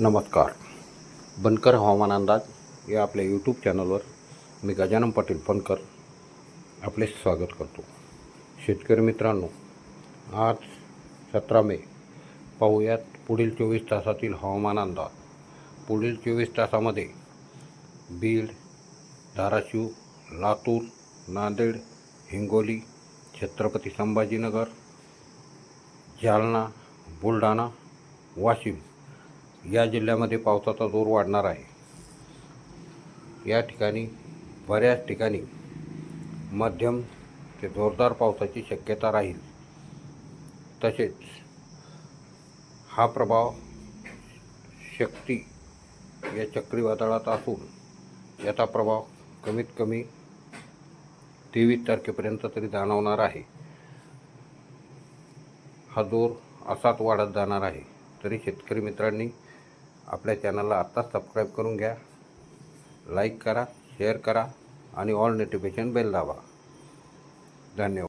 नमस्कार. बनकर हवामान अंदाज या आपल्या यूट्यूब चॅनलवर मी गजानन पाटील बनकर आपले स्वागत करतो. शेतकरी मित्रांनो आज सतरा मे. पाहूयात पुढील चोवीस तासातील हवामान अंदाज. पुढील चोवीस तासामध्ये बीड धाराशिव लातूर नांदेड हिंगोली छत्रपती संभाजीनगर जालना बुलढाणा वाशिम या जिल्ह्यामध्ये पावसाचा जोर वाढणार आहे. या ठिकाणी बऱ्याच ठिकाणी मध्यम ते जोरदार पावसाची शक्यता राहील. तसेच हा प्रभाव शक्ती या चक्रीवादळात असून याचा प्रभाव कमीत कमी तेवीस तारखेपर्यंत तरी जाणवणार आहे. हा जोर असाच वाढत जाणार आहे. तरी शेतकरी मित्रांनी आपल्या चॅनलला आत्ताच सबस्क्राईब करून घ्या. लाईक करा शेअर करा आणि ऑल नोटिफिकेशन बेल दाबा. धन्यवाद.